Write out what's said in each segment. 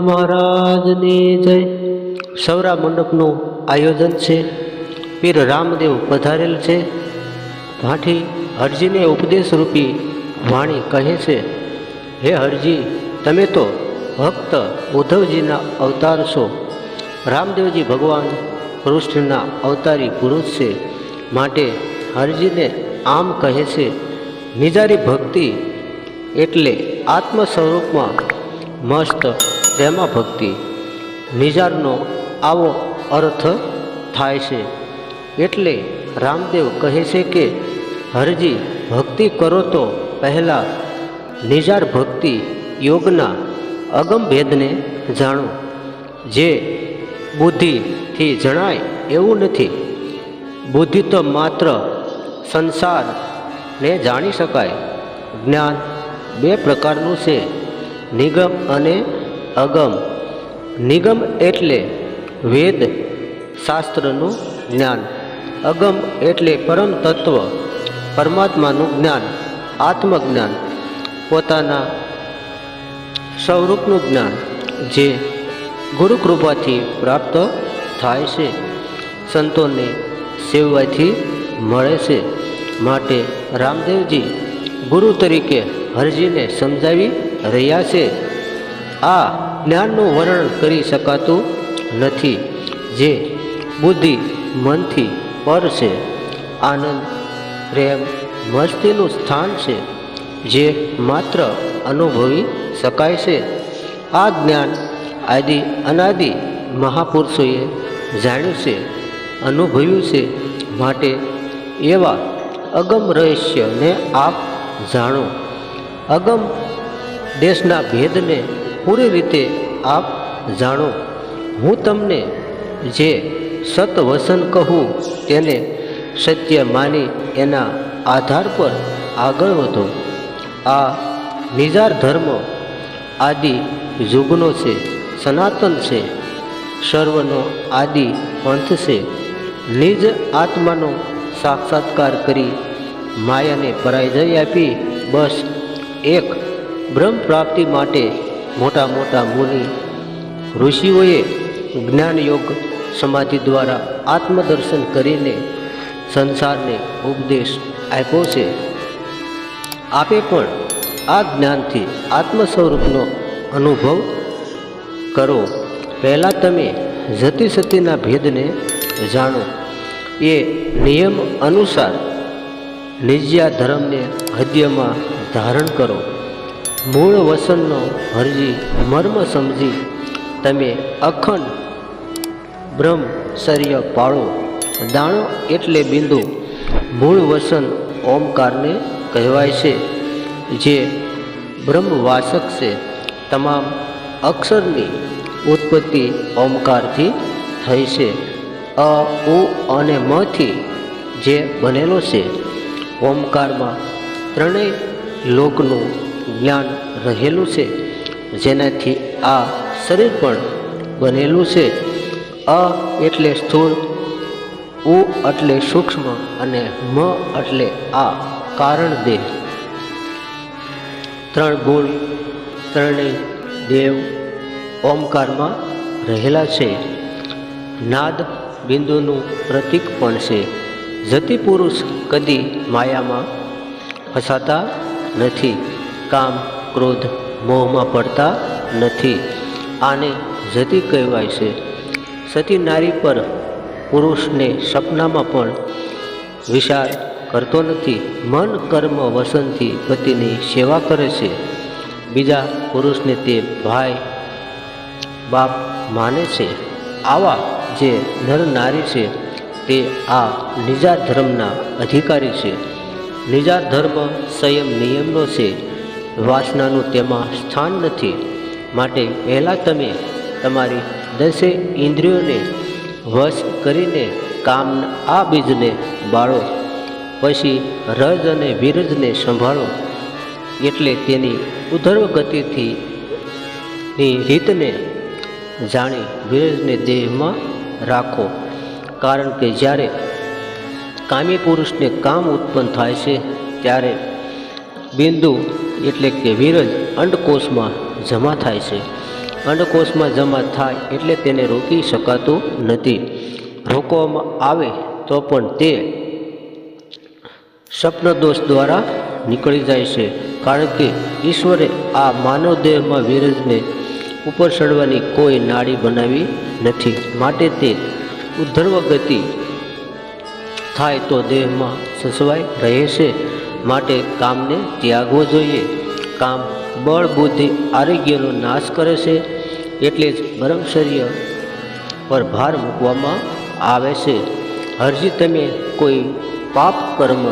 બોલો મહારાજની જય. સૌરા મંડપનું આયોજન છે. પીર રામદેવ પધારેલ છે. ભાઠી હરજીને ઉપદેશ રૂપી વાણી કહે છે, હે હરજી, તમે તો ભક્ત ઉદ્ધવજીના અવતાર છો. રામદેવજી ભગવાન કૃષ્ણના અવતારી પુરુષ છે. માટે હરજીને આમ કહે છે, નિજારી ભક્તિ એટલે આત્મ સ્વરૂપમાં મસ્ત પ્રેમા ભક્તિ. નિજારનો આવો અર્થ થાય છે. એટલે રામદેવ કહે છે કે, હરજી ભક્તિ કરો તો પહેલાં નિજાર ભક્તિ યોગના અગમભેદને જાણો. જે બુદ્ધિથી જણાય એવું નથી. બુદ્ધિ તો માત્ર સંસારને જાણી શકાય. જ્ઞાન બે પ્રકારનું છે. નિગમ અને અગમ. નિગમ એટલે વેદ શાસ્ત્રનું જ્ઞાન. અગમ એટલે પરમ તત્વ, પરમાત્માનું જ્ઞાન, આત્મજ્ઞાન, પોતાના સ્વરૂપનું જ્ઞાન, જે ગુરુ કૃપાથી પ્રાપ્ત થાય છે. સંતોને સેવવાથી મળે છે. માટે રામદેવજી ગુરુ તરીકે હરજીને સમજાવી રહ્યા છે. આ જ્ઞાનનું વર્ણન કરી શકાતું નથી. જે બુદ્ધિ મનથી પર છે, આનંદ, પ્રેમ, મસ્તીનું સ્થાન છે, જે માત્ર અનુભવી શકાય છે. આ જ્ઞાન આદિ અનાદિ મહાપુરુષોએ જાણ્યું છે, અનુભવ્યું છે માટે એવા અગમ રહસ્યને આપ જાણો. અગમ દેશના ભેદને પૂરી રીતે આપ જાણો. હું તમને જે સતવસન કહું તેને સત્ય માની એના આધાર પર આગળ વધો. આ નિજાર ધર્મ આદિ યુગનો છે, સનાતન છે, સર્વનો આદિ પંથ છે. નિજ આત્માનો સાક્ષાત્કાર કરી માયાને પરાજય આપી બસ એક બ્રહ્મ પ્રાપ્તિ માટે મોટા મોટા મુનિ, ઋષિઓએ જ્ઞાન યોગ સમાધિ દ્વારા આત્મદર્શન કરીને સંસારને ઉપદેશ આપ્યો છે. આપે પણ આ જ્ઞાનથી આત્મ સ્વરૂપનો અનુભવ કરો. પહેલાં તમે જતી સતીના ભેદને જાણો. એ નિયમ અનુસાર નિજ્યા ધર્મને હૃદયમાં ધારણ કરો. મૂળ વસનનો હરજી, મર્મ સમજી તમે અખંડ બ્રહ્મચર્ય પાળો. દાણો એટલે બિંદુ. મૂળ વસન ઓમકારને કહેવાય છે, જે બ્રહ્મવાસક છે. તમામ અક્ષરની ઉત્પત્તિ ઓમકારથી થઈ છે. અ, ઉ અને મથી જે બનેલો છે. ઓમકારમાં ત્રણેય લોકનું જ્ઞાન રહેલું છે, જેનાથી આ શરીર પણ બનેલું છે. અ એટલે સ્થૂળ, ઉ એટલે સૂક્ષ્મ અને મ એટલે આ કારણ દેહ. ત્રણ ગુણ ત્રણેય દેવ ઓમકારમાં રહેલા છે. નાદ બિંદુનું પ્રતીક પણ છે. જતી પુરુષ કદી માયામાં ફસાતા નથી. કામ, ક્રોધ મોહમાં પડતા નથી. આને જતી કહેવાય છે. સતી નારી પર પુરુષને સપનામાં પણ વિચાર કરતો નથી. મન, કર્મ, વસનથી પતિની સેવા કરે છે. બીજા પુરુષને તે ભાઈ, બાપ માને છે. આવા જે નર નારી છે, તે આ નિજા ધર્મના અધિકારી છે. નિજા ધર્મ સંયમ નિયમનો છે. વાસનાનું તેમાં સ્થાન નથી. માટે પહેલાં તમે તમારી દસે ઇન્દ્રિયોને વશ કરીને કામ આ બીજને બાળો. પછી રજ અને વિરજને સંભાળો. એટલે તેની ઉધર્વ ગતિથી ની રીતને જાણી વિરજને દેહમાં રાખો. કારણ કે જ્યારે કામી પુરુષને કામ ઉત્પન્ન થાય છે, ત્યારે બિંદુ એટલે કે વિરજ અંડકોષમાં જમા થાય છે. અંડકોષમાં જમા થાય એટલે તેને રોકી શકાતું નથી. રોકવામાં આવે તો પણ તે સ્વપ્નદોષ દ્વારા નીકળી જાય છે. કારણ કે ઈશ્વરે આ માનવ દેહમાં વિરજને ઉપર ચડવાની કોઈ નાડી બનાવી નથી. માટે તે ઉદ્ધર્વ ગતિ થાય તો દેહમાં સસવાઈ રહે છે. માટે કામને ત્યાગવો જોઈએ. કામ બળ, બુદ્ધિ, આરોગ્યનો નાશ કરે છે એટલે જ બ્રહ્મચર્ય પર ભાર મૂકવામાં આવે છે. હરજી તમે કોઈ પાપ કર્મ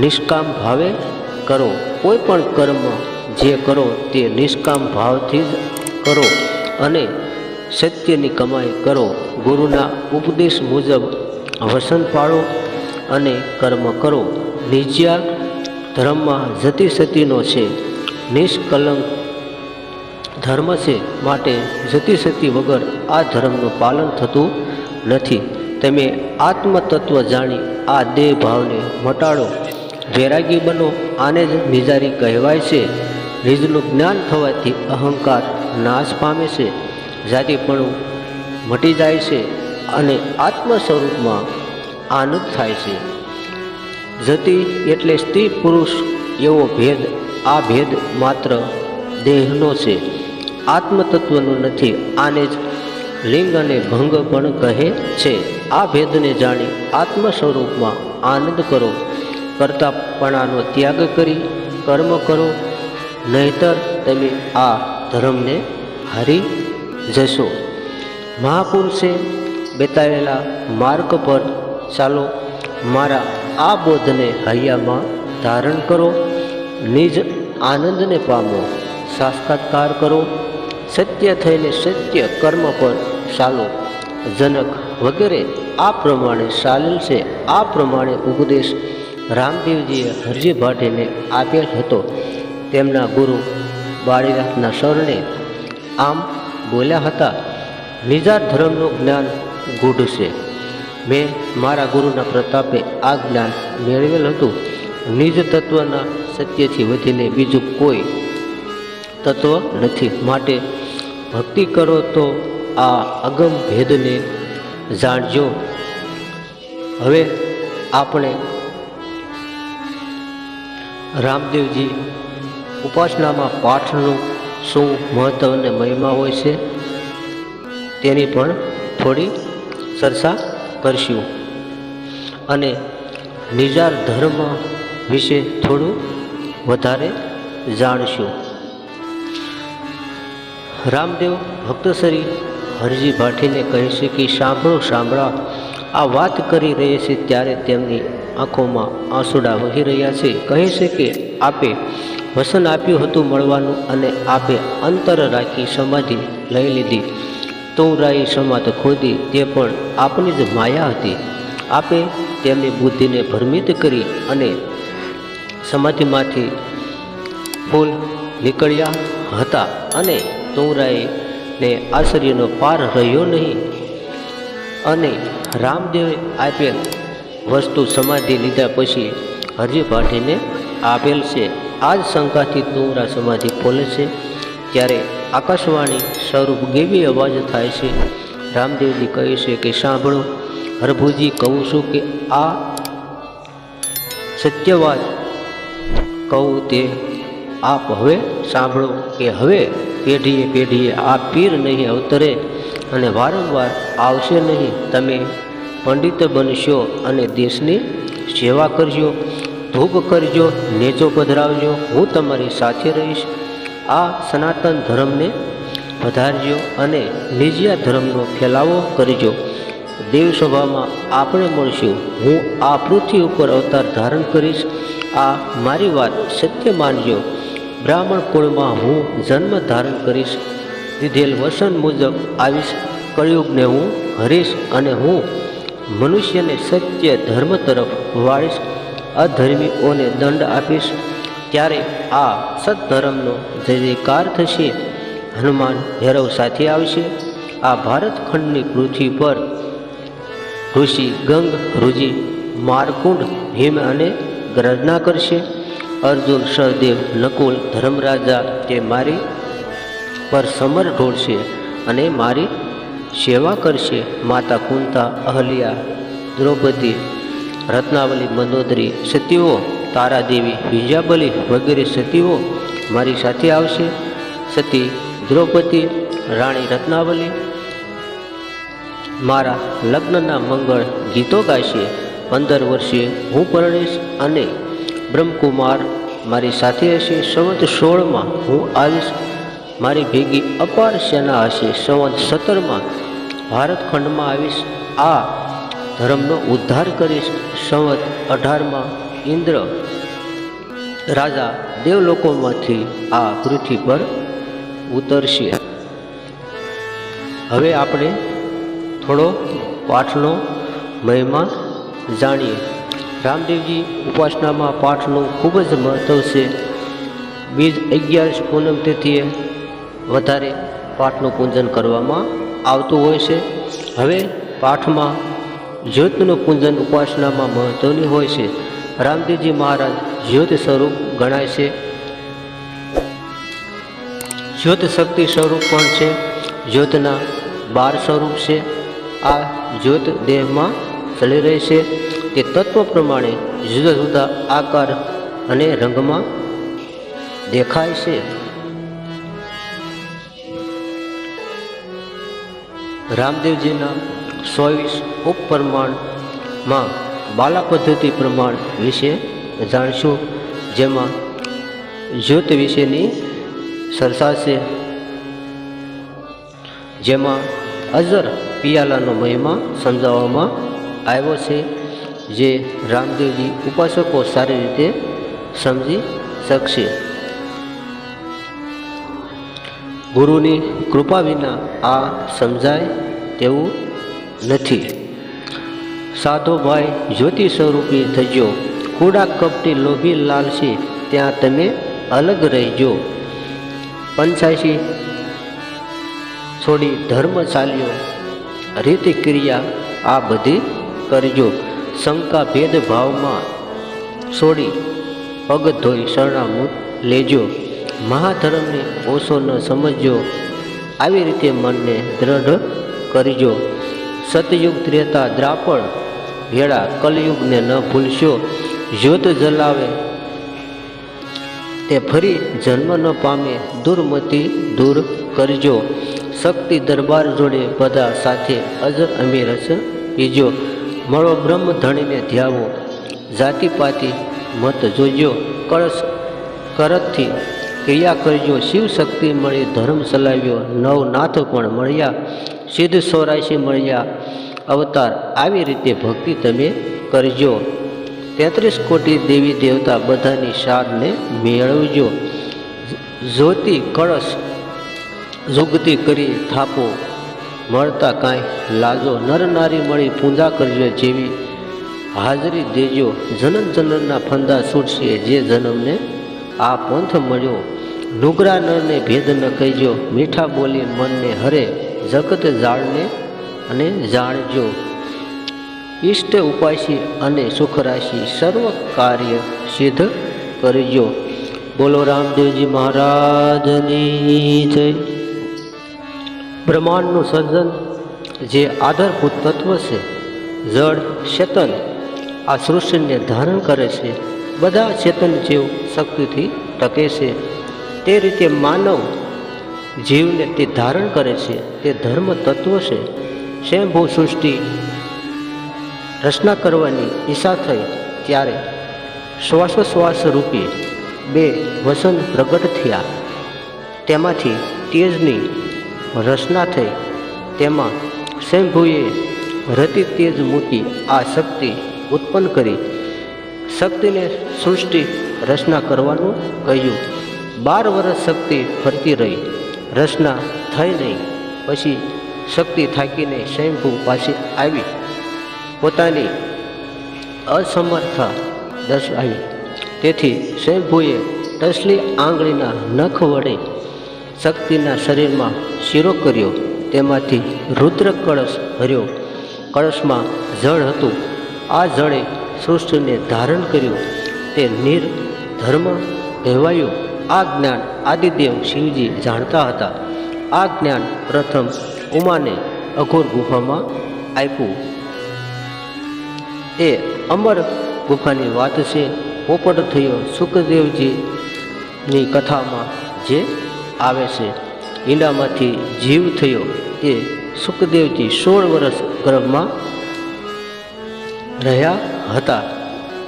નિષ્કામ ભાવે કરો. કોઈ પણ કર્મ જે કરો તે નિષ્કામ ભાવથી જ કરો અને સત્યની કમાઈ કરો. ગુરુના ઉપદેશ મુજબ વસન પાળો અને કર્મ કરો. નિજ્યા ધર્મમાં જતી સતીનો છે. નિષ્કલંક ધર્મ છે માટે જતી સતી વગર આ ધર્મનું પાલન થતું નથી. તમે આત્મતત્વ જાણી આ દેહ ભાવને મટાડો. વૈરાગી બનો, આને જ નિજારી કહેવાય છે. નિજનું જ્ઞાન થવાથી અહંકાર નાશ પામે છે. જાતિપણું મટી જાય છે અને આત્મ સ્વરૂપમાં આનંદ થાય છે. જતી એટલે સ્ત્રી પુરુષ એવો ભેદ, આ ભેદ માત્ર દેહનો છે. આત્મતત્વનો નથી, આને જ લિંગ અને ભંગ પણ કહે છે. આ ભેદને જાણી આત્મ સ્વરૂપમાં આનંદ કરો, કરતાપણાનો ત્યાગ કરી, કર્મ કરો, નહીતર તમે આ ધર્મને હારી જશો. મહાપુરુષે બતાવેલા માર્ગ પર ચાલો મારા આ બોધને હૈયામાં ધારણ કરો, નિજ આનંદને પામો, સાક્ષાત્કાર કરો, સત્ય થઈને સત્ય કર્મ પર ચાલો. જનક વગેરે આ પ્રમાણે ચાલેલ છે. આ પ્રમાણે ઉપદેશ રામદેવજીએ હરજી ભાટીને આપેલ હતો. તેમના ગુરુ બાળીનાથના શરણે આમ બોલ્યા હતા નિજા ધર્મનું જ્ઞાન ગૂઢ છે. મેં મારા ગુરુના પ્રતાપે આ જ્ઞાન મેળવેલ હતું. નિજ તત્વના સત્યથી વધીને બીજું કોઈ તત્વ નથી. માટે ભક્તિ કરો તો આ અગમ ભેદને જાણજો. હવે આપણે રામદેવજી ઉપાસનામાં પાઠનું શું મહત્વ અને મહિમા હોય છે તેની પણ થોડી ચર્ચા કરશું અને નિજાર ધર્મ વિશે થોડું વધારે જાણશું. રામદેવ ભક્તસરી હરજી ભાટીને કહે છે કે, સાંભળો, સાંભળા. આ વાત કરી રહી છે ત્યારે તેમની આંખોમાં આંસુડા વહી રહ્યા છે. કહે છે કે, આપે વસન આપ્યું હતું મળવાનું અને આપે અંતર રાખી સમાધિ લઈ લીધી. તુંરાઈ સમાધ ખોદી, તે પણ આપની જ માયા હતી. આપે તેમની બુદ્ધિને ભ્રમિત કરી અને સમાધિમાંથી ફૂલ નીકળ્યા હતા અને તુંરાઈને આશ્ચર્યનો પાર રહ્યો નહીં. અને રામદેવે આપેલ વસ્તુ સમાધિ લીધા પછી હરજી આપેલ છે આ જ શંકાથી તુંરા સમાધિ ખોલે છે, ત્યારે આકાશવાણી સ્વરૂપ ગેવી અવાજ થાય છે? રામદેવજી કહે છે કે સાંભળો, હરભુજી કહું છું કે આ સત્યવાદ કહું તે આપ હવે સાંભળો કે હવે પેઢીએ પેઢીએ આ પીર નહીં અવતરે અને વારંવાર આવશે નહીં. તમે પંડિત બનશો અને દેશની સેવા કરજો ધૂપ કરજો નેચો પધરાવજો. હું તમારી સાથે રહીશ. આ સનાતન ધર્મને વધારજો અને નિજિયા ધર્મનો ફેલાવો કરજો દેવસભામાં આપણે મળશું. હું આ પૃથ્વી ઉપર અવતાર ધારણ કરીશ. આ મારી વાત સત્ય માનજો. બ્રાહ્મણ કુળમાં હું જન્મ ધારણ કરીશ. દીધેલ વસન મુજબ આવીશ. કળિયુગને હું હરીશ અને હું મનુષ્યને સત્ય ધર્મ તરફ વાળીશ. અધર્મીઓને દંડ આપીશ. ત્યારે આ સત્ધર્મનો જય જયકાર થશે. હનુમાન ભૈરવ સાથે આવશે. આ ભારતખંડની પૃથ્વી પર ઋષિ ગંગ રુજિ મારકુંડ, ભીમ અને ગર્જના કરશે. અર્જુન, સહદેવ, નકુલ, ધર્મરાજા તે મારી પર સમર ઢોળશે અને મારી સેવા કરશે. માતા કુંતા, અહલ્યા, દ્રૌપદી, રત્નાવલી, મંદોદરી, સતીઓ તારાદેવી વિંજાબલી વગેરે સતીઓ મારી સાથે આવશે. સતી દ્રૌપદી, રાણી રત્નાવલી, મારા લગ્નના મંગળ ગીતો ગાશે. પંદર વર્ષે હું પરણીશ અને બ્રહ્મકુમાર મારી સાથે હશે. સંવત સોળમાં હું આવીશ. મારી ભેગી અપાર સેના હશે. સંવત સત્તરમાં ભારતખંડમાં આવીશ. આ ધર્મનો ઉદ્ધાર કરીશ. સંવત અઢારમાં ઇન્દ્ર રાજા દેવલોકોમાંથી આ પૃથ્વી પર ઉતરશે. હવે આપણે થોડો પાઠનો મહિમા જાણીએ. રામદેવજી ઉપાસનામાં પાઠનું ખૂબ જ મહત્ત્વ છે. બીજ અગિયારસ પૂનમ તિથિએ વધારે પાઠનું પૂજન કરવામાં આવતું હોય છે. હવે પાઠમાં જ્યોતનું પૂજન ઉપાસનામાં મહત્ત્વની હોય છે. રામદેવજી મહારાજ જ્યોત સ્વરૂપ ગણાય છે. જ્યોત શક્તિ સ્વરૂપ પણ છે. જ્યોતના બાર સ્વરૂપ છે. આ જ્યોત દેહમાં ચલી રહી છે. તે તત્વ પ્રમાણે જુદા જુદા આકાર અને રંગમાં દેખાય છે. રામદેવજીના ચોવીસ ઉપપ્રમાણમાં બાલા પદ્ધતિ પ્રમાણ વિશે જાણશું, જેમાં જ્યોત વિશેની ચર્ચા છે. જેમાં અજર પિયાલાનો મહિમા સમજાવવામાં આવ્યો છે, જે રામદેવજી ઉપાસકો સારી રીતે સમજી શકશે. ગુરુની કૃપા વિના આ સમજાય તેવું નથી. સાધો ભાઈ જ્યોતિ સ્વરૂપી થજો. કુડા કપટી લોભી લાલસી, ત્યાં તમે અલગ રહેજો. પંચાયસી છોડી ધર્મ ચાલ્યો રીતિ ક્રિયા આ બધી કરજો. શંકા ભેદભાવમાં છોડી પગ ધોઈ શરણામૂત લેજો. મહાધર્મને ઓછો ન સમજજો. આવી રીતે મનને દ્રઢ કરજો. સતયુગ ત્રેતા દ્રાપણ ભેળા કલયુગને ન ભૂલશો જ્યોત જલાવે. તે ફરી જન્મ ન પામે, દુર્મતિ દૂર કરજો. શક્તિ દરબાર જોડે બધા સાથે અજર અમીરસ પીજો. મળો બ્રહ્મ ધણીને ધ્યાવો જાતિપાતિ મત જોજો. કળશ કરતથી ક્રિયા કરજો, શિવ શક્તિ મળી ધર્મ ચલાવ્યો નવનાથ પણ મળ્યા. સિદ્ધ સોરાશી મળ્યા અવતાર આવી રીતે ભક્તિ તમે કરજો. તેત્રીસ કોટી દેવી દેવતા બધાની શાદને મેળવજો. જ્યોતિ કળશ જુગતી કરી થાપો. મળતા કાંઈ લાજો. નર નારી મળી પૂજા કરજો જેવી હાજરી દેજો. જનન જનનના ફંદા છૂટશે જે જન્મને આ પંથ મળ્યો. નુગરા નરને ભેદ ન કહેજો. મીઠા બોલી મનને હરે. જગત જાળને અને જાણજો, ઈષ્ટ ઉપાસી અને સુખરાશી સર્વ કાર્ય સિદ્ધ કરજો. બોલો રામદેવજી મહારાજની જય. બ્રહ્માંડનું સર્જન જે આધારભૂત તત્વ છે, જળ ચેતન આ સૃષ્ટિને ધારણ કરે છે, બધા ચેતન જીવ શક્તિથી ટકે છે. તે રીતે માનવ જીવને તે ધારણ કરે છે, તે ધર્મ તત્વ છે. સ્વયંભૂ સૃષ્ટિ રચના કરવાની ઈચ્છા થઈ ત્યારે શ્વાસોશ્વાસ રૂપી બે વસન પ્રગટ થયા. તેમાંથી તેજની રચના થઈ. તેમાં સ્વયંભૂએ રતિ તેજ મૂકી આ શક્તિ ઉત્પન્ન કરી. શક્તિને સૃષ્ટિ રચના કરવાનું કહ્યું. બાર વર્ષ શક્તિ ફરતી રહી. રચના થઈ નહીં. પછી શક્તિ થાકીને સ્વયંભૂ પાસે આવી. પોતાની અસમર્થા દર્શાવી તેથી સ્વયંભૂએ ટસલી આંગળીના નખ વડે શક્તિના શરીરમાં શીરો કર્યો. તેમાંથી રુદ્ર કળશ ભર્યો. કળશમાં જળ હતું. આ જળે સૃષ્ટિને ધારણ કર્યું. તે નિર ધર્મ કહેવાયું. આ જ્ઞાન આદિદેવ શિવજી જાણતા હતા. આ જ્ઞાન પ્રથમ ઉમાને અઘોર ગુફામાં આપ્યું. એ અમર ગુફાની વાત છે, પોપટ થયો સુખદેવજીની કથામાં જે આવે છે, ઈંડામાંથી જીવ થયો એ સુખદેવજી સોળ વર્ષ ગર્ભમાં રહ્યા હતા.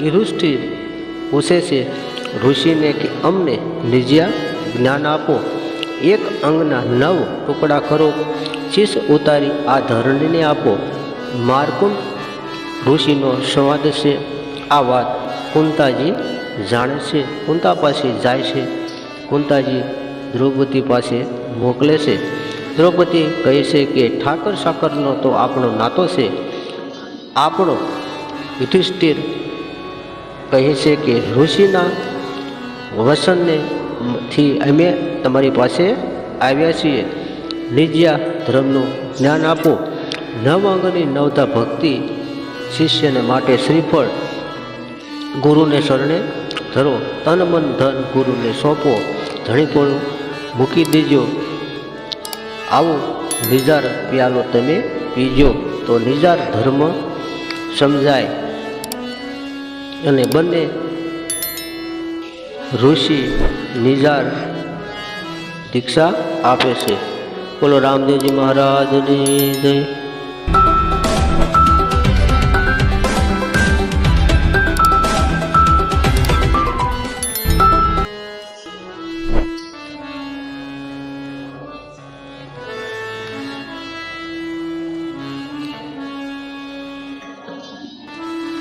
એ ઋષિ પૂછે છે, ઋષિને કે અમને નિજ્યા જ્ઞાન આપો? એક અંગના નવ ટુકડા કરો. શીશ ઉતારી આ ધરણીને આપો. મારકુંડ ઋષિનો સંવાદ છે. આ વાત કુંતાજી જાણે છે. કુંતા પાસે જાય છે. કુંતાજી દ્રૌપદી પાસે મોકલે છે. દ્રૌપદી કહે છે કે ઠાકર સાકરનો તો આપણો નાતો છે. આપણો યુધિષ્ઠિર કહે છે કે ઋષિના વસનને થી અમે તમારી પાસે આવ્યા છીએ. નિજ્યા ધર્મનું જ્ઞાન આપો. નવ અંગની નવતા ભક્તિ શિષ્યને માટે શ્રીફળ. ગુરુને શરણે ધરો. તન મન ધન ગુરુને સોંપો. ધણીપોળું મૂકી દેજો. આવો નિજાર પ્યાલો તમે પીજો. તો નિજાર ધર્મ સમજાય. અને બંને ઋષિ નિજાર દીક્ષા આપે છે. બોલો રામદેવજી મહારાજની જય.